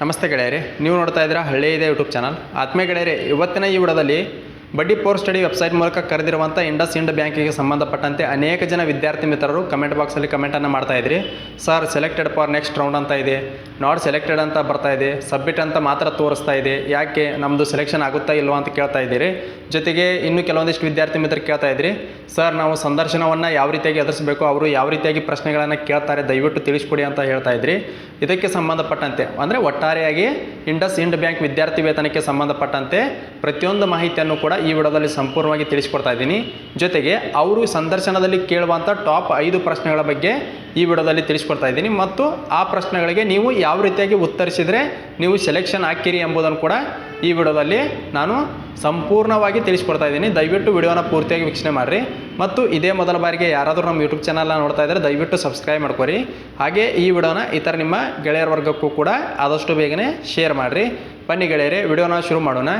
ನಮಸ್ತೆ ಗೆಳೆಯರೆ ನೀವು ನೋಡ್ತಾ ಇದ್ದೀರಾ ಹಳ್ಳಿ ಇದೆ ಯೂಟ್ಯೂಬ್ ಚಾನಲ್. ಆತ್ಮೀಯ ಗೆಳೆಯರೆ ಇವತ್ತಿನ ಈ ವಿಡಿಯೋದಲ್ಲಿ ಬಡ್ಡಿ ಪೋರ್ ಸ್ಟಡಿ ವೆಬ್ಸೈಟ್ ಮೂಲಕ ಕರೆದಿರುವಂಥ ಇಂಡಸ್ ಇಂಡ್ ಬ್ಯಾಂಕಿಗೆ ಸಂಬಂಧಪಟ್ಟಂತೆ ಅನೇಕ ಜನ ವಿದ್ಯಾರ್ಥಿ ಮಿತ್ರರು ಕಮೆಂಟ್ ಬಾಕ್ಸಲ್ಲಿ ಕಮೆಂಟನ್ನು ಮಾಡ್ತಾ ಇದ್ರಿ. Sir selected for next round ಅಂತ ಇದೆ. ನಾಟ್ ಸೆಲೆಕ್ಟೆಡ್ ಅಂತ ಬರ್ತಾ ಇದೆ. ಸಬ್ಮಿಟ್ ಅಂತ ಮಾತ್ರ ತೋರಿಸ್ತಾ ಇದೆ. ಯಾಕೆ ನಮ್ಮದು ಸೆಲೆಕ್ಷನ್ ಆಗುತ್ತಾ ಇಲ್ವಾ ಅಂತ ಕೇಳ್ತಾ ಇದ್ದೀರಿ. ಜೊತೆಗೆ ಇನ್ನೂ ಕೆಲವೊಂದಿಷ್ಟು ವಿದ್ಯಾರ್ಥಿ ಮಿತ್ರರು ಕೇಳ್ತಾ ಇದ್ರಿ. ಸರ್, ನಾವು ಸಂದರ್ಶನವನ್ನು ಯಾವ ರೀತಿಯಾಗಿ ಎದುರಿಸಬೇಕು, ಅವರು ಯಾವ ರೀತಿಯಾಗಿ ಪ್ರಶ್ನೆಗಳನ್ನು ಕೇಳ್ತಾರೆ, ದಯವಿಟ್ಟು ತಿಳಿಸ್ಕೊಡಿ ಅಂತ ಹೇಳ್ತಾ ಇದ್ರಿ. ಇದಕ್ಕೆ ಸಂಬಂಧಪಟ್ಟಂತೆ, ಅಂದರೆ ಒಟ್ಟಾರೆಯಾಗಿ ಇಂಡಸ್ ಇಂಡ್ ಬ್ಯಾಂಕ್ ವಿದ್ಯಾರ್ಥಿ ವೇತನಕ್ಕೆ ಸಂಬಂಧಪಟ್ಟಂತೆ ಪ್ರತಿಯೊಂದು ಮಾಹಿತಿಯನ್ನು ಕೂಡ ಈ ವಿಡಿಯೋದಲ್ಲಿ ಸಂಪೂರ್ಣವಾಗಿ ತಿಳಿಸ್ಕೊಡ್ತಾ ಇದ್ದೀನಿ. ಜೊತೆಗೆ ಅವರು ಸಂದರ್ಶನದಲ್ಲಿ ಕೇಳುವಂಥ ಟಾಪ್ ಐದು ಪ್ರಶ್ನೆಗಳ ಬಗ್ಗೆ ಈ ವಿಡಿಯೋದಲ್ಲಿ ತಿಳಿಸ್ಕೊಡ್ತಾ ಇದ್ದೀನಿ. ಮತ್ತು ಆ ಪ್ರಶ್ನೆಗಳಿಗೆ ನೀವು ಯಾವ ರೀತಿಯಾಗಿ ಉತ್ತರಿಸಿದರೆ ನೀವು ಸೆಲೆಕ್ಷನ್ ಹಾಕಿರಿ ಎಂಬುದನ್ನು ಕೂಡ ಈ ವಿಡಿಯೋದಲ್ಲಿ ನಾನು ಸಂಪೂರ್ಣವಾಗಿ ತಿಳಿಸ್ಕೊಡ್ತಾ ಇದ್ದೀನಿ. ದಯವಿಟ್ಟು ವಿಡಿಯೋನ ಪೂರ್ತಿಯಾಗಿ ವೀಕ್ಷಣೆ ಮಾಡಿರಿ. ಮತ್ತು ಇದೇ ಮೊದಲ ಬಾರಿಗೆ ಯಾರಾದರೂ ನಮ್ಮ ಯೂಟ್ಯೂಬ್ ಚಾನಲ್ನ ನೋಡ್ತಾ ಇದ್ದರೆ ದಯವಿಟ್ಟು ಸಬ್ಸ್ಕ್ರೈಬ್ ಮಾಡ್ಕೊರಿ. ಹಾಗೆ ಈ ವಿಡಿಯೋನ ಇತರ ನಿಮ್ಮ ಗೆಳೆಯರ ವರ್ಗಕ್ಕೂ ಕೂಡ ಆದಷ್ಟು ಬೇಗನೆ ಶೇರ್ ಮಾಡಿರಿ. ಬನ್ನಿ ಗೆಳೆಯರೆ, ವಿಡಿಯೋನ ಶುರು ಮಾಡೋಣ.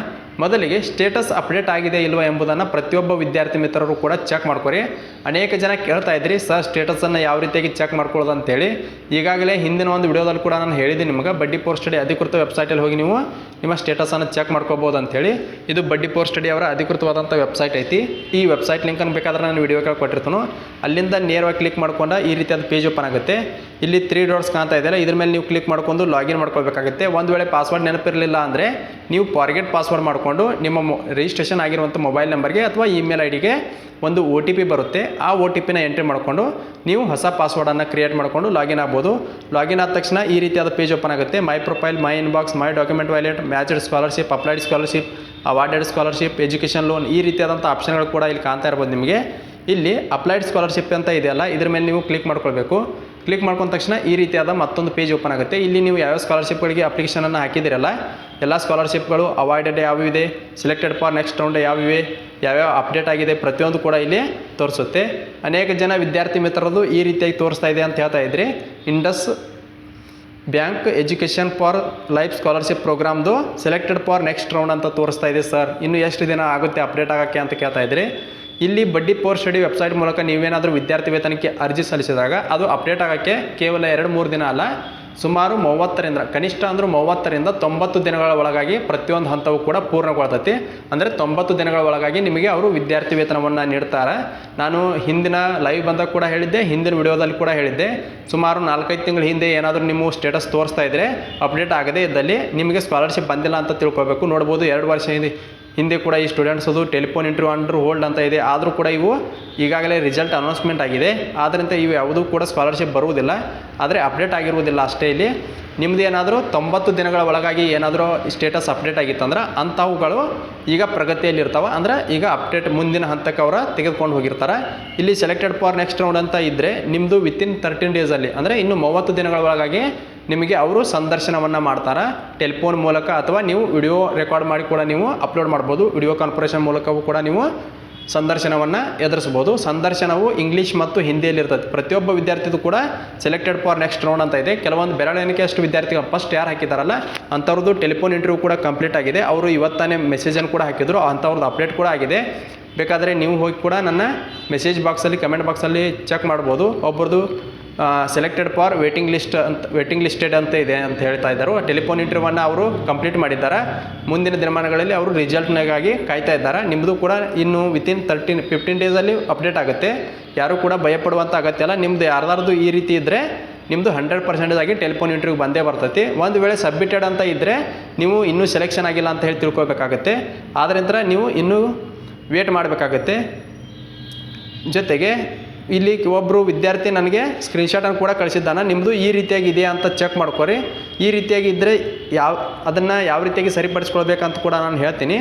ಮೊದಲಿಗೆ ಸ್ಟೇಟಸ್ ಅಪ್ಡೇಟ್ ಆಗಿದೆ ಇಲ್ವಾ ಎಂಬುದನ್ನು ಪ್ರತಿಯೊಬ್ಬ ವಿದ್ಯಾರ್ಥಿ ಮಿತ್ರರು ಕೂಡ ಚೆಕ್ ಮಾಡ್ಕೊರಿ. ಅನೇಕ ಜನ ಕೇಳ್ತಾ ಇದ್ರಿ, ಸರ್ ಸ್ಟೇಟಸನ್ನು ಯಾವ ರೀತಿಯಾಗಿ ಚೆಕ್ ಮಾಡ್ಕೊಳ್ಳೋದು ಅಂತೇಳಿ. ಈಗಾಗಲೇ ಹಿಂದಿನ ಒಂದು ವಿಡಿಯೋದಲ್ಲಿ ಕೂಡ ನಾನು ಹೇಳಿದ್ದೀನಿ ನಿಮಗೆ, ಬಡ್ಡಿ ಪೋರ್ ಸ್ಟಡಿ ಅಧಿಕೃತ ವೆಬ್ಸೈಟಲ್ಲಿ ಹೋಗಿ ನೀವು ನಿಮ್ಮ ಸ್ಟೇಟಸನ್ನು ಚೆಕ್ ಮಾಡ್ಕೋಬೋದು ಅಂತೇಳಿ. ಇದು ಬಡ್ಡಿ ಪೋರ್ ಸ್ಟಡಿ ಅವರ ಅಧಿಕೃತವಾದಂಥ ವೆಬ್ಸೈಟ್ ಐತಿ. ಈ ವೆಬ್ಸೈಟ್ ಲಿಂಕನ್ನು ಬೇಕಾದ್ರೆ ನಾನು ವಿಡಿಯೋ ಕೇಳಿ ಕೊಟ್ಟಿರ್ತಾನು. ಅಲ್ಲಿಂದ ನೇರವಾಗಿ ಕ್ಲಿಕ್ ಮಾಡ್ಕೊಂಡು ಈ ರೀತಿಯಾದ ಪೇಜ್ ಓಪನ್ ಆಗುತ್ತೆ. ಇಲ್ಲಿ ತ್ರೀ ಡಾಟ್ಸ್ ಕಾಣ್ತಾ ಇದೆಯಲ್ಲ, ಇದ್ರ ಮೇಲೆ ನೀವು ಕ್ಲಿಕ್ ಮಾಡ್ಕೊಂಡು ಲಾಗಿನ್ ಮಾಡ್ಕೊಳ್ಬೇಕಾಗುತ್ತೆ. ಒಂದು ವೇಳೆ ಪಾಸ್ವರ್ಡ್ ನೆನಪಿರಲಿಲ್ಲ ಅಂದರೆ ನೀವು ಫಾರ್ಗೆಟ್ ಪಾಸ್ವರ್ಡ್ ಮಾಡಿಕೊಂಡು ನಿಮ್ಮ ರಿಜಿಸ್ಟ್ರೇಷನ್ ಆಗಿರುವಂಥ ಮೊಬೈಲ್ ನಂಬರ್ಗೆ ಅಥವಾ ಇಮೇಲ್ ಐ ಡಿಗೆ ಒಂದು ಒ ಟಿ ಪಿ ಬರುತ್ತೆ. ಆ ಒ ಟಿ ಪಿನ ಎಂಟ್ರಿ ಮಾಡಿಕೊಂಡು ನೀವು ಹೊಸ ಪಾಸ್ವರ್ಡನ್ನು ಕ್ರಿಯೇಟ್ ಮಾಡಿಕೊಂಡು ಲಾಗಿನ್ ಆಗ್ಬೋದು. ಲಾಗಿನ್ ಆದ ತಕ್ಷಣ ಈ ರೀತಿಯಾದ ಪೇಜ್ ಓಪನ್ ಆಗುತ್ತೆ. My profile my inbox my document wallet matched scholarship applied scholarship awarded scholarship education loan ಈ ರೀತಿಯಾದಂಥ ಆಪ್ಷನ್ಗಳು ಕೂಡ ಇಲ್ಲಿ ಕಾಣ್ತಾ ಇರ್ಬೋದು ನಿಮಗೆ. ಇಲ್ಲಿ ಅಪ್ಲೈಡ್ ಸ್ಕಾಲರ್ಶಿಪ್ ಅಂತ ಇದೆಯಲ್ಲ ಇದ್ರ ಮೇಲೆ ನೀವು ಕ್ಲಿಕ್ ಮಾಡ್ಕೊಳ್ಬೇಕು. ಕ್ಲಿಕ್ ಮಾಡ್ಕೊಂಡ ತಕ್ಷಣ ಈ ರೀತಿಯಾದ ಮತ್ತೊಂದು ಪೇಜ್ ಓಪನ್ ಆಗುತ್ತೆ. ಇಲ್ಲಿ ನೀವು ಯಾವ್ಯಾವ ಸ್ಕಾಲರ್ಶಿಪ್ಗಳಿಗೆ ಅಪ್ಲಿಕೇಶನನ್ನು ಹಾಕಿದಿರಲ್ಲ ಎಲ್ಲ ಸ್ಕಾಲರ್ಶಿಪ್ಗಳು ಅವಾರ್ಡೆಡ್ ಯಾವಿದೆ ಸೆಲೆಕ್ಟೆಡ್ ಫಾರ್ ನೆಕ್ಸ್ಟ್ ರೌಂಡ್ ಯಾವಿವೆ, ಯಾವ್ಯಾವ ಅಪ್ಡೇಟ್ ಆಗಿದೆ ಪ್ರತಿಯೊಂದು ಕೂಡ ಇಲ್ಲಿ ತೋರಿಸುತ್ತೆ. ಅನೇಕ ಜನ ವಿದ್ಯಾರ್ಥಿ ಮಿತ್ರರದು ಈ ರೀತಿಯಾಗಿ ತೋರಿಸ್ತಾ ಇದೆ ಅಂತ ಹೇಳ್ತಾ ಇದ್ರಿ. Indus bank education for life scholarship ಪ್ರೋಗ್ರಾಮ್ದು selected for next round ಅಂತ ತೋರಿಸ್ತಾ ಇದೆ ಸರ್. ಇನ್ನು ಎಷ್ಟು ದಿನ ಆಗುತ್ತೆ ಅಪ್ಡೇಟ್ ಆಗೋಕ್ಕೆ ಅಂತ ಕೇಳ್ತಾ ಇದ್ರಿ. ಇಲ್ಲಿ ಬಡ್ಡಿ ಪೋರ್ ಸ್ಟಡಿ ವೆಬ್ಸೈಟ್ ಮೂಲಕ ನೀವೇನಾದರೂ ವಿದ್ಯಾರ್ಥಿ ವೇತನಕ್ಕೆ ಅರ್ಜಿ ಸಲ್ಲಿಸಿದಾಗ ಅದು ಅಪ್ಡೇಟ್ ಆಗೋಕ್ಕೆ ಕೇವಲ ಎರಡು ಮೂರು ದಿನ ಅಲ್ಲ ಸುಮಾರು ಮೂವತ್ತರಿಂದ, ಕನಿಷ್ಠ ಅಂದರೂ ಮೂವತ್ತರಿಂದ ತೊಂಬತ್ತು ದಿನಗಳ ಒಳಗಾಗಿ ಪ್ರತಿಯೊಂದು ಹಂತವೂ ಕೂಡ ಪೂರ್ಣಗೊಳ್ತೈತಿ. ಅಂದರೆ ತೊಂಬತ್ತು ದಿನಗಳ ಒಳಗಾಗಿ ನಿಮಗೆ ಅವರು ವಿದ್ಯಾರ್ಥಿ ವೇತನವನ್ನು ನೀಡ್ತಾರೆ. ನಾನು ಹಿಂದಿನ ಲೈವ್ ಬಂದಾಗ ಕೂಡ ಹೇಳಿದ್ದೆ, ಹಿಂದಿನ ವಿಡಿಯೋದಲ್ಲಿ ಕೂಡ ಹೇಳಿದ್ದೆ. ಸುಮಾರು ನಾಲ್ಕೈದು ತಿಂಗಳ ಹಿಂದೆ ಏನಾದರೂ ನಿಮ್ಮ ಸ್ಟೇಟಸ್ ತೋರಿಸ್ತಾ ಇದ್ದರೆ ಅಪ್ಡೇಟ್ ಆಗದೇ ಇದ್ದಲ್ಲಿ ನಿಮಗೆ ಸ್ಕಾಲರ್ಶಿಪ್ ಬಂದಿಲ್ಲ ಅಂತ ತಿಳ್ಕೊಬೇಕು. ನೋಡ್ಬೋದು ಎರಡು ವರ್ಷ ಹಿಂದೆ ಹಿಂದೆ ಕೂಡ ಈ ಸ್ಟೂಡೆಂಟ್ಸ್ ಅದು ಟೆಲಿಫೋನ್ ಇಂಟರ್ವ್ಯೂ ಅಂಡರ್ ಹೋಲ್ಡ್ ಅಂತ ಇದೆ. ಆದರೂ ಕೂಡ ಇವು ಈಗಾಗಲೇ ರಿಸಲ್ಟ್ ಅನೌನ್ಸ್ಮೆಂಟ್ ಆಗಿದೆ. ಆದ್ದರಿಂದ ಇವು ಯಾವುದೂ ಕೂಡ ಸ್ಕಾಲರ್ಶಿಪ್ ಬರುವುದಿಲ್ಲ. ಆದರೆ ಅಪ್ಡೇಟ್ ಆಗಿರುವುದಿಲ್ಲ ಅಷ್ಟೇ ಇಲ್ಲಿ. ನಿಮ್ಮದು ಏನಾದರೂ ತೊಂಬತ್ತು ದಿನಗಳ ಒಳಗಾಗಿ ಏನಾದರೂ ಸ್ಟೇಟಸ್ ಅಪ್ಡೇಟ್ ಆಗಿತ್ತಂದ್ರೆ ಅಂಥವುಗಳು ಈಗ ಪ್ರಗತಿಯಲ್ಲಿ ಅಂದರೆ ಅಂದ್ರೆ ಈಗ ಅಪ್ಡೇಟ್ ಮುಂದಿನ ಹಂತಕ್ಕೆ ಅವರು ತೆಗೆದುಕೊಂಡು ಹೋಗಿರ್ತಾರೆ. ಇಲ್ಲಿ ಸೆಲೆಕ್ಟೆಡ್ ಫಾರ್ ನೆಕ್ಸ್ಟ್ ರೌಂಡ್ ಅಂತ ಇದ್ದರೆ ನಿಮ್ಮದು ವಿತಿನ್ ತರ್ಟೀನ್ ಡೇಸಲ್ಲಿ ಅಂದರೆ ಇನ್ನು ಮೂವತ್ತು ದಿನಗಳ ಒಳಗಾಗಿ ನಿಮಗೆ ಅವರು ಸಂದರ್ಶನವನ್ನು ಮಾಡ್ತಾರೆ, ಟೆಲಿಫೋನ್ ಮೂಲಕ ಅಥವಾ ನೀವು ವಿಡಿಯೋ ರೆಕಾರ್ಡ್ ಮಾಡಿ ಕೂಡ ನೀವು ಅಪ್ಲೋಡ್ ಮಾಡ್ಬೋದು. ವಿಡಿಯೋ ಕಾನ್ಫರೆನ್ಸ್ ಮೂಲಕವೂ ಕೂಡ ನೀವು ಸಂದರ್ಶನವನ್ನು ಎದುರಿಸ್ಬೋದು ಸಂದರ್ಶನವು ಇಂಗ್ಲೀಷ್ ಮತ್ತು ಹಿಂದಿಯಲ್ಲಿ ಇರ್ತದೆ. ಪ್ರತಿಯೊಬ್ಬ ವಿದ್ಯಾರ್ಥಿದು ಕೂಡ ಸೆಲೆಕ್ಟೆಡ್ ಫಾರ್ ನೆಕ್ಸ್ಟ್ ರೌಂಡ್ ಅಂತ ಇದೆ. ಕೆಲವೊಂದು ಬೆರಳೆಣಿಕೆ ಅಷ್ಟು ವಿದ್ಯಾರ್ಥಿಗಳು ಫಸ್ಟ್ ಯಾರು ಹಾಕಿದಾರಲ್ಲ ಅಂಥವ್ರದ್ದು ಟೆಲಿಫೋನ್ ಇಂಟರ್ವ್ಯೂ ಕೂಡ ಕಂಪ್ಲೀಟ್ ಆಗಿದೆ. ಅವರು ಇವತ್ತಾನೆ ಮೆಸೇಜನ್ನು ಕೂಡ ಹಾಕಿದ್ರು. ಅಂಥವ್ರದ್ದು ಅಪ್ಡೇಟ್ ಕೂಡ ಆಗಿದೆ. ಬೇಕಾದರೆ ನೀವು ಹೋಗಿ ಕೂಡ ನನ್ನ ಮೆಸೇಜ್ ಬಾಕ್ಸಲ್ಲಿ ಕಮೆಂಟ್ ಬಾಕ್ಸಲ್ಲಿ ಚೆಕ್ ಮಾಡ್ಬೋದು. ಒಬ್ಬರದು ಸೆಲೆಕ್ಟೆಡ್ ಫಾರ್ ವೇಟಿಂಗ್ ಲಿಸ್ಟ್ ಅಂತ ವೇಟಿಂಗ್ ಲಿಸ್ಟೆಡ್ ಅಂತ ಇದೆ ಅಂತ ಹೇಳ್ತಾ ಇದ್ದರು. ಟೆಲಿಫೋನ್ ಇಂಟರ್ವ್ಯೂವನ್ನು ಅವರು ಕಂಪ್ಲೀಟ್ ಮಾಡಿದ್ದಾರೆ. ಮುಂದಿನ ದಿನಮಾನಗಳಲ್ಲಿ ಅವರು ರಿಸಲ್ಟ್ನಾಗಾಗಿ ಕಾಯ್ತಾ ಇದ್ದಾರೆ. ನಿಮ್ಮದು ಕೂಡ ಇನ್ನು ವಿತಿನ್ ತರ್ಟೀನ್ ಫಿಫ್ಟೀನ್ ಡೇಸಲ್ಲಿ ಅಪ್ಡೇಟ್ ಆಗುತ್ತೆ. ಯಾರೂ ಕೂಡ ಭಯಪಡುವಂಥ ಅಗತ್ಯ ಅಲ್ಲ ನಿಮ್ಮದು ಯಾರ್ದಾರ್ದು ಈ ರೀತಿ ಇದ್ದರೆ ನಿಮ್ಮದು ಹಂಡ್ರೆಡ್ ಪರ್ಸೆಂಟೇಜ್ ಆಗಿ ಟೆಲಿಫೋನ್ ಇಂಟರ್ವ್ಯೂ ಬಂದೇ ಬರ್ತೈತಿ. ಒಂದು ವೇಳೆ ಸಬ್ಮಿಟೆಡ್ ಅಂತ ಇದ್ದರೆ ನೀವು ಇನ್ನೂ ಸೆಲೆಕ್ಷನ್ ಆಗಿಲ್ಲ ಅಂತ ಹೇಳಿ ತಿಳ್ಕೊಬೇಕಾಗತ್ತೆ. ಆದ್ರಿಂದ ನೀವು ಇನ್ನೂ ವೇಟ್ ಮಾಡಬೇಕಾಗತ್ತೆ. ಜೊತೆಗೆ ಇಲ್ಲಿ ಒಬ್ಬರು ವಿದ್ಯಾರ್ಥಿ ನನಗೆ ಸ್ಕ್ರೀನ್ಶಾಟನ್ನು ಕೂಡ ಕಳಿಸಿದ್ದಾನೆ. ನಿಮ್ಮದು ಈ ರೀತಿಯಾಗಿ ಇದೆಯಾ ಅಂತ ಚೆಕ್ ಮಾಡ್ಕೊರಿ. ಈ ರೀತಿಯಾಗಿ ಇದ್ದರೆ ಯಾವ, ಅದನ್ನು ಯಾವ ರೀತಿಯಾಗಿ ಸರಿಪಡಿಸ್ಕೊಳ್ಬೇಕಂತ ಕೂಡ ನಾನು ಹೇಳ್ತೀನಿ.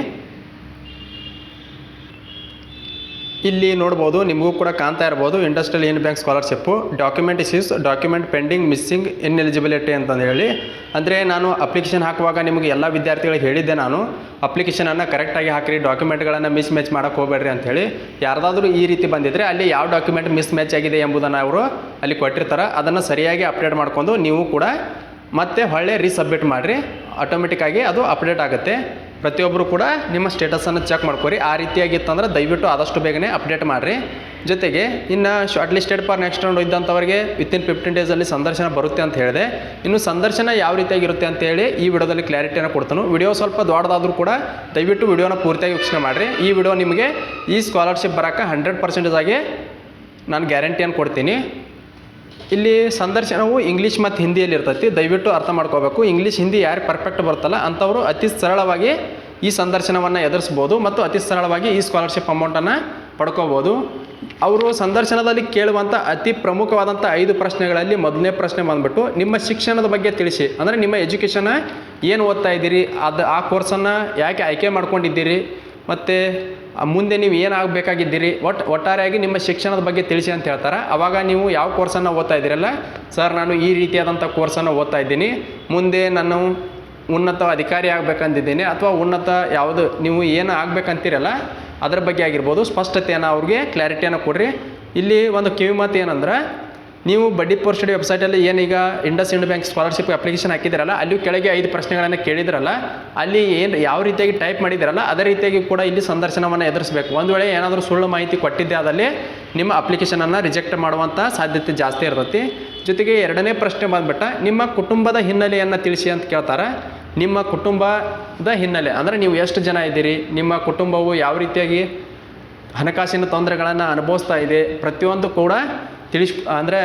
ಇಲ್ಲಿ ನೋಡ್ಬೋದು, ನಿಮಗೂ ಕೂಡ ಕಾಣ್ತಾ ಇರ್ಬೋದು industrial in bank scholarship document issues document pending missing in eligibility ಅಂತಂದು ಹೇಳಿ. ಅಂದರೆ ನಾನು ಅಪ್ಲಿಕೇಶನ್ ಹಾಕುವಾಗ ನಿಮಗೆ ಎಲ್ಲ ವಿದ್ಯಾರ್ಥಿಗಳಿಗೆ ಹೇಳಿದ್ದೆ ನಾನು. ಅಪ್ಲಿಕೇಶನನ್ನು ಕರೆಕ್ಟಾಗಿ ಹಾಕಿರಿ ಡಾಕ್ಯುಮೆಂಟ್ಗಳನ್ನು ಮಿಸ್ ಮ್ಯಾಚ್ ಮಾಡೋಕ್ಕೆ ಹೋಗಬೇಡ್ರಿ ಅಂಥೇಳಿ ಯಾರ್ದಾದ್ರೂ ಈ ರೀತಿ ಬಂದಿದ್ದರೆ ಅಲ್ಲಿ ಯಾವ ಡಾಕ್ಯುಮೆಂಟ್ ಮಿಸ್ ಮ್ಯಾಚ್ ಆಗಿದೆ ಎಂಬುದನ್ನು ಅವರು ಅಲ್ಲಿ ಕೊಟ್ಟಿರ್ತಾರೆ. ಅದನ್ನು ಸರಿಯಾಗಿ ಅಪ್ಡೇಟ್ ಮಾಡ್ಕೊಂಡು ನೀವು ಕೂಡ ಮತ್ತೆ ಹೊಳ್ಳೆ ರೀಸಬ್ಮಿಟ್ ಮಾಡಿರಿ. ಆಟೋಮೆಟಿಕ್ಕಾಗಿ ಅದು ಅಪ್ಡೇಟ್ ಆಗುತ್ತೆ. ಪ್ರತಿಯೊಬ್ಬರು ಕೂಡ ನಿಮ್ಮ ಸ್ಟೇಟಸನ್ನು ಚೆಕ್ ಮಾಡ್ಕೊರಿ. ಆ ರೀತಿಯಾಗಿತ್ತಂದ್ರೆ ದಯವಿಟ್ಟು ಆದಷ್ಟು ಬೇಗನೆ ಅಪ್ಡೇಟ್ ಮಾಡಿರಿ. ಜೊತೆಗೆ ಇನ್ನು short listed for next round ಇದ್ದಂಥವ್ರಿಗೆ within fifteen ಡೇಸಲ್ಲಿ ಸಂದರ್ಶನ ಬರುತ್ತೆ ಅಂತ ಹೇಳಿದೆ. ಇನ್ನು ಸಂದರ್ಶನ ಯಾವ ರೀತಿಯಾಗಿರುತ್ತೆ ಅಂತೇಳಿ ಈ ವಿಡಿಯೋದಲ್ಲಿ ಕ್ಲಾರಿಟಿಯನ್ನು ಕೊಡ್ತಾನು. ವಿಡಿಯೋ ಸ್ವಲ್ಪ ದೊಡ್ಡದಾದರೂ ಕೂಡ ದಯವಿಟ್ಟು ವಿಡಿಯೋನ ಪೂರ್ತಿಯಾಗಿ ವೀಕ್ಷಣೆ ಮಾಡಿರಿ. ಈ ವಿಡಿಯೋ ನಿಮಗೆ ಈ ಸ್ಕಾಲರ್ಶಿಪ್ ಬರೋಕ್ಕೆ ಹಂಡ್ರೆಡ್ ಪರ್ಸೆಂಟೇಜ್ ಆಗಿ ನಾನು ಗ್ಯಾರಂಟಿಯನ್ನು ಕೊಡ್ತೀನಿ. ಇಲ್ಲಿ ಸಂದರ್ಶನವು ಇಂಗ್ಲೀಷ್ ಮತ್ತು ಹಿಂದಿಯಲ್ಲಿ ಇರ್ತೈತಿ. ದಯವಿಟ್ಟು ಅರ್ಥ ಮಾಡ್ಕೋಬೇಕು. ಇಂಗ್ಲೀಷ್, ಹಿಂದಿ ಯಾರು ಪರ್ಫೆಕ್ಟ್ ಬರ್ತಲ್ಲ ಅಂಥವರು ಅತಿ ಸರಳವಾಗಿ ಈ ಸಂದರ್ಶನವನ್ನು ಎದುರಿಸ್ಬೋದು ಮತ್ತು ಅತಿ ಸರಳವಾಗಿ ಈ ಸ್ಕಾಲರ್ಶಿಪ್ ಅಮೌಂಟನ್ನು ಪಡ್ಕೋಬೋದು. ಅವರು ಸಂದರ್ಶನದಲ್ಲಿ ಕೇಳುವಂಥ ಅತಿ ಪ್ರಮುಖವಾದಂಥ ಐದು ಪ್ರಶ್ನೆಗಳಲ್ಲಿ ಮೊದಲನೇ ಪ್ರಶ್ನೆ ಬಂದ್ಬಿಟ್ಟು, ನಿಮ್ಮ ಶಿಕ್ಷಣದ ಬಗ್ಗೆ ತಿಳಿಸಿ. ಅಂದರೆ ನಿಮ್ಮ ಎಜುಕೇಷನ್ ಏನು ಓದ್ತಾ ಇದ್ದೀರಿ? ಅದು ಆ ಕೋರ್ಸನ್ನು ಯಾಕೆ ಆಯ್ಕೆ ಮಾಡ್ಕೊಂಡಿದ್ದೀರಿ? ಮತ್ತು ಮುಂದೆ ನೀವು ಏನಾಗಬೇಕಾಗಿದ್ದೀರಿ? ಒಟ್ಟು ಒಟ್ಟಾರೆಯಾಗಿ ನಿಮ್ಮ ಶಿಕ್ಷಣದ ಬಗ್ಗೆ ತಿಳಿಸಿ ಅಂತ ಹೇಳ್ತಾರೆ. ಅವಾಗ ನೀವು ಯಾವ ಕೋರ್ಸನ್ನು ಓದ್ತಾ ಇದ್ದೀರಲ್ಲ? ಸರ್, ನಾನು ಈ ರೀತಿಯಾದಂಥ ಕೋರ್ಸನ್ನು ಓದ್ತಾ ಇದ್ದೀನಿ. ಮುಂದೆ ನಾನು ಉನ್ನತ ಅಧಿಕಾರಿ ಆಗಬೇಕಂತಿದ್ದೀನಿ ಅಥವಾ ಉನ್ನತ ಯಾವುದು, ನೀವು ಏನು ಆಗಬೇಕಂತೀರಲ್ಲ, ಅದ್ರ ಬಗ್ಗೆ ಆಗಿರ್ಬೋದು. ಸ್ಪಷ್ಟತೆಯನ್ನು ಅವ್ರಿಗೆ, ಕ್ಲಾರಿಟಿಯನ್ನು ಕೊಡ್ರಿ. ಇಲ್ಲಿ ಒಂದು ಕಿವಿಮಾತು ಏನಂದ್ರೆ ನೀವು ಬಡ್ಡಿ ಪೋರ್ ಸ್ಟಡಿ ವೆಬ್ಸೈಟಲ್ಲಿ ಏನೀಗ Indus Ind bank scholarship application ಹಾಕಿದಿರಲ್ಲ ಅಲ್ಲಿ ಕೆಳಗೆ ಐದು ಪ್ರಶ್ನೆಗಳನ್ನು ಕೇಳಿದ್ರಲ್ಲ, ಅಲ್ಲಿ ಏನು ಯಾವ ರೀತಿಯಾಗಿ ಟೈಪ್ ಮಾಡಿದಿರಲ್ಲ, ಅದೇ ರೀತಿಯಾಗಿ ಕೂಡ ಇಲ್ಲಿ ಸಂದರ್ಶನವನ್ನು ಎದುರಿಸಬೇಕು. ಒಂದು ವೇಳೆ ಏನಾದರೂ ಸುಳ್ಳು ಮಾಹಿತಿ ಕೊಟ್ಟಿದ್ದೆ ಆದಲ್ಲಿ ನಿಮ್ಮ ಅಪ್ಲಿಕೇಶನನ್ನು ರಿಜೆಕ್ಟ್ ಮಾಡುವಂಥ ಸಾಧ್ಯತೆ ಜಾಸ್ತಿ ಇರ್ತೈತಿ. ಜೊತೆಗೆ ಎರಡನೇ ಪ್ರಶ್ನೆ ಬಂದ್ಬಿಟ್ಟು, ನಿಮ್ಮ ಕುಟುಂಬದ ಹಿನ್ನೆಲೆಯನ್ನು ತಿಳಿಸಿ ಅಂತ ಕೇಳ್ತಾರೆ. ನಿಮ್ಮ ಕುಟುಂಬದ ಹಿನ್ನೆಲೆ, ಅಂದರೆ ನೀವು ಎಷ್ಟು ಜನ ಇದ್ದೀರಿ, ನಿಮ್ಮ ಕುಟುಂಬವು ಯಾವ ರೀತಿಯಾಗಿ ಹಣಕಾಸಿನ ತೊಂದರೆಗಳನ್ನು ಅನುಭವಿಸ್ತಾ ಇದೆ, ಪ್ರತಿಯೊಂದು ಕೂಡ ತಿಳಿಸ್ ಅಂದರೆ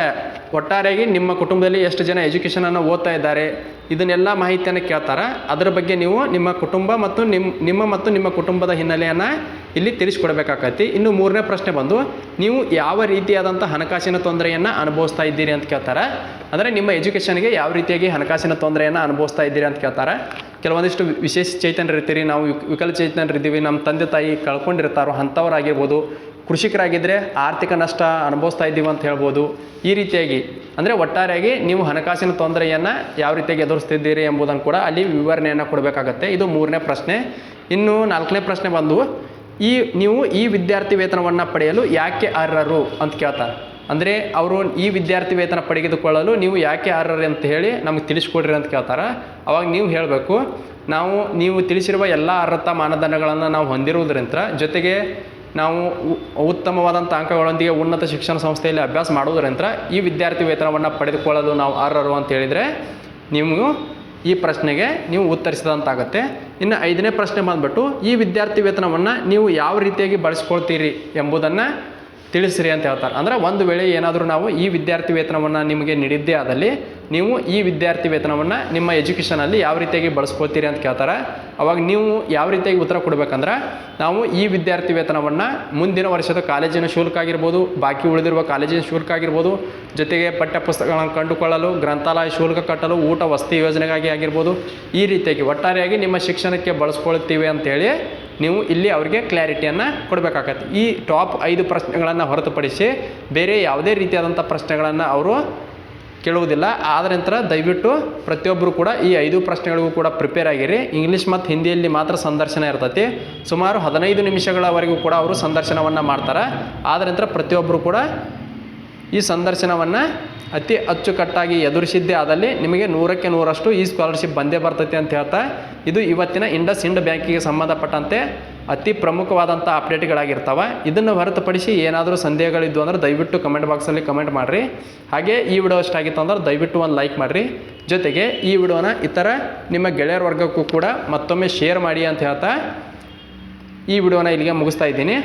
ಒಟ್ಟಾರೆಯಾಗಿ ನಿಮ್ಮ ಕುಟುಂಬದಲ್ಲಿ ಎಷ್ಟು ಜನ ಎಜುಕೇಷನನ್ನು ಓದ್ತಾ ಇದ್ದಾರೆ, ಇದನ್ನೆಲ್ಲ ಮಾಹಿತಿಯನ್ನು ಕೇಳ್ತಾರೆ. ಅದರ ಬಗ್ಗೆ ನೀವು ನಿಮ್ಮ ಕುಟುಂಬ ಮತ್ತು ನಿಮ್ಮ ನಿಮ್ಮ ಮತ್ತು ನಿಮ್ಮ ಕುಟುಂಬದ ಹಿನ್ನೆಲೆಯನ್ನು ಇಲ್ಲಿ ತಿಳಿಸ್ಕೊಡ್ಬೇಕಾಗತ್ತೆ. ಇನ್ನು ಮೂರನೇ ಪ್ರಶ್ನೆ ಬಂದು, ನೀವು ಯಾವ ರೀತಿಯಾದಂಥ ಹಣಕಾಸಿನ ತೊಂದರೆಯನ್ನು ಅನುಭವಿಸ್ತಾ ಇದ್ದೀರಿ ಅಂತ ಕೇಳ್ತಾರೆ. ಅಂದರೆ ನಿಮ್ಮ ಎಜುಕೇಷನ್ಗೆ ಯಾವ ರೀತಿಯಾಗಿ ಹಣಕಾಸಿನ ತೊಂದರೆಯನ್ನು ಅನುಭವಿಸ್ತಾ ಇದ್ದೀರಿ ಅಂತ ಕೇಳ್ತಾರೆ. ಕೆಲವೊಂದಿಷ್ಟು ವಿಶೇಷ ಚೈತನ್ಯರಿರ್ತೀರಿ ನಾವು ವಿಕ್- ವಿಕಲ ಚೈತನ್ಯರಿದ್ದೀವಿ, ನಮ್ಮ ತಂದೆ ತಾಯಿ ಕಳ್ಕೊಂಡಿರ್ತಾರೋ ಅಂಥವ್ರಾಗಿರ್ಬೋದು ಕೃಷಿಕರಾಗಿದ್ದರೆ ಆರ್ಥಿಕ ನಷ್ಟ ಅನುಭವಿಸ್ತಾ ಇದ್ದೀವಿ ಅಂತ ಹೇಳ್ಬೋದು. ಈ ರೀತಿಯಾಗಿ, ಅಂದರೆ ಒಟ್ಟಾರೆಯಾಗಿ ನೀವು ಹಣಕಾಸಿನ ತೊಂದರೆಯನ್ನು ಯಾವ ರೀತಿಯಾಗಿ ಎದುರಿಸ್ತಿದ್ದೀರಿ ಎಂಬುದನ್ನು ಕೂಡ ಅಲ್ಲಿ ವಿವರಣೆಯನ್ನು ಕೊಡಬೇಕಾಗತ್ತೆ. ಇದು ಮೂರನೇ ಪ್ರಶ್ನೆ. ಇನ್ನು ನಾಲ್ಕನೇ ಪ್ರಶ್ನೆ ಬಂದು, ಈ ನೀವು ಈ ವಿದ್ಯಾರ್ಥಿ ವೇತನವನ್ನು ಪಡೆಯಲು ಯಾಕೆ ಅರ್ಹರು ಅಂತ ಕೇಳ್ತಾರೆ ಅಂದರೆ ಅವರು ಈ ವಿದ್ಯಾರ್ಥಿ ವೇತನ ಪಡೆದುಕೊಳ್ಳಲು ನೀವು ಯಾಕೆ ಅರ್ಹರು ಅಂತ ಹೇಳಿ ನಮಗೆ ತಿಳಿಸ್ಕೊಡ್ರಿ ಅಂತ ಕೇಳ್ತಾರೆ. ಅವಾಗ ನೀವು ಹೇಳಬೇಕು, ನಾವು ನೀವು ತಿಳಿಸಿರುವ ಎಲ್ಲ ಅರ್ಹತಾ ಮಾನದಂಡಗಳನ್ನು ನಾವು ಹೊಂದಿರುವುದರಿಂದ ಜೊತೆಗೆ ನಾವು ಉತ್ತಮವಾದಂಥ ಅಂಕಗಳೊಂದಿಗೆ ಉನ್ನತ ಶಿಕ್ಷಣ ಸಂಸ್ಥೆಯಲ್ಲಿ ಅಭ್ಯಾಸ ಮಾಡುವುದರಿಂದ ಈ ವಿದ್ಯಾರ್ಥಿ ವೇತನವನ್ನು ಪಡೆದುಕೊಳ್ಳಲು ನಾವು ಅರ್ಹರು ಅಂತ ಹೇಳಿದರೆ ನೀವು ಈ ಪ್ರಶ್ನೆಗೆ ನೀವು ಉತ್ತರಿಸಿದಂತಾಗತ್ತೆ. ಇನ್ನು ಐದನೇ ಪ್ರಶ್ನೆ ಬಂದ್ಬಿಟ್ಟು, ಈ ವಿದ್ಯಾರ್ಥಿ ವೇತನವನ್ನು ನೀವು ಯಾವ ರೀತಿಯಾಗಿ ಬಳಸ್ಕೊಳ್ತೀರಿ ಎಂಬುದನ್ನು ತಿಳಿಸ್ರಿ ಅಂತ ಹೇಳ್ತಾರೆ. ಅಂದರೆ ಒಂದು ವೇಳೆ ಏನಾದರೂ ನಾವು ಈ ವಿದ್ಯಾರ್ಥಿ ವೇತನವನ್ನು ನಿಮಗೆ ನೀಡಿದ್ದೇ ಆದಲ್ಲಿ ನೀವು ಈ ವಿದ್ಯಾರ್ಥಿ ವೇತನವನ್ನು ನಿಮ್ಮ ಎಜುಕೇಷನಲ್ಲಿ ಯಾವ ರೀತಿಯಾಗಿ ಬಳಸ್ಕೊಳ್ತೀರಿ ಅಂತ ಕೇಳ್ತಾರೆ. ಅವಾಗ ನೀವು ಯಾವ ರೀತಿಯಾಗಿ ಉತ್ತರ ಕೊಡಬೇಕಂದ್ರೆ, ನಾವು ಈ ವಿದ್ಯಾರ್ಥಿ ವೇತನವನ್ನು ಮುಂದಿನ ವರ್ಷದ ಕಾಲೇಜಿನ ಶುಲ್ಕ ಆಗಿರ್ಬೋದು ಬಾಕಿ ಉಳಿದಿರುವ ಕಾಲೇಜಿನ ಶುಲ್ಕ ಆಗಿರ್ಬೋದು ಜೊತೆಗೆ ಪಠ್ಯಪುಸ್ತಕಗಳನ್ನು ಕಂಡುಕೊಳ್ಳಲು, ಗ್ರಂಥಾಲಯ ಶುಲ್ಕ ಕಟ್ಟಲು, ಊಟ ವಸತಿ ಯೋಜನೆಗಾಗಿ ಆಗಿರ್ಬೋದು, ಈ ರೀತಿಯಾಗಿ ಒಟ್ಟಾರೆಯಾಗಿ ನಿಮ್ಮ ಶಿಕ್ಷಣಕ್ಕೆ ಬಳಸ್ಕೊಳ್ತೀವಿ ಅಂತೇಳಿ ನೀವು ಇಲ್ಲಿ ಅವರಿಗೆ ಕ್ಲಾರಿಟಿಯನ್ನು ಕೊಡಬೇಕಾಗತ್ತೆ. ಈ ಟಾಪ್ ಐದು ಪ್ರಶ್ನೆಗಳನ್ನು ಹೊರತುಪಡಿಸಿ ಬೇರೆ ಯಾವುದೇ ರೀತಿಯಾದಂಥ ಪ್ರಶ್ನೆಗಳನ್ನು ಅವರು ಕೇಳುವುದಿಲ್ಲ. ಆದ ನಂತರ ದಯವಿಟ್ಟು ಪ್ರತಿಯೊಬ್ಬರು ಕೂಡ ಈ ಐದು ಪ್ರಶ್ನೆಗಳಿಗೂ ಕೂಡ ಪ್ರಿಪೇರ್ ಆಗಿರಿ. ಇಂಗ್ಲೀಷ್ ಮತ್ತು ಹಿಂದಿಯಲ್ಲಿ ಮಾತ್ರ ಸಂದರ್ಶನ ಇರ್ತೈತಿ. ಸುಮಾರು ಹದಿನೈದು ನಿಮಿಷಗಳವರೆಗೂ ಕೂಡ ಅವರು ಸಂದರ್ಶನವನ್ನು ಮಾಡ್ತಾರೆ. ಆದ ನಂತರ ಪ್ರತಿಯೊಬ್ಬರು ಕೂಡ ಈ ಸಂದರ್ಶನವನ್ನು ಅತಿ ಅಚ್ಚುಕಟ್ಟಾಗಿ ಎದುರಿಸಿದ್ದೇ ಆದಲ್ಲಿ ನಿಮಗೆ ನೂರಕ್ಕೆ ನೂರಷ್ಟು ಈ ಸ್ಕಾಲರ್ಶಿಪ್ ಬಂದೇ ಬರ್ತೈತಿ ಅಂತ ಹೇಳ್ತಾ, ಇದು ಇವತ್ತಿನ ಇಂಡಸ್ ಇಂಡ್ ಬ್ಯಾಂಕಿಗೆ ಸಂಬಂಧಪಟ್ಟಂತೆ ಅತಿ ಪ್ರಮುಖವಾದಂಥ ಅಪ್ಡೇಟ್ಗಳಾಗಿರ್ತವೆ. ಇದನ್ನು ಹೊರತುಪಡಿಸಿ ಏನಾದರೂ ಸಂದೇಹಗಳಿದ್ದು ಅಂದ್ರೆ ದಯವಿಟ್ಟು ಕಮೆಂಟ್ ಬಾಕ್ಸಲ್ಲಿ ಕಮೆಂಟ್ ಮಾಡಿರಿ. ಹಾಗೆ ಈ ವಿಡಿಯೋ ಇಷ್ಟ ಆಗಿತ್ತು ಅಂದ್ರೆ ದಯವಿಟ್ಟು ಒಂದು ಲೈಕ್ ಮಾಡಿರಿ. ಜೊತೆಗೆ ಈ ವಿಡಿಯೋನ ಇತರ ನಿಮ್ಮ ಗೆಳೆಯರ ವರ್ಗಕ್ಕೂ ಕೂಡ ಮತ್ತೊಮ್ಮೆ ಶೇರ್ ಮಾಡಿ ಅಂತ ಹೇಳ್ತಾ ಈ ವಿಡಿಯೋನ ಇಲ್ಲಿಗೆ ಮುಗಿಸ್ತಾ ಇದ್ದೀನಿ.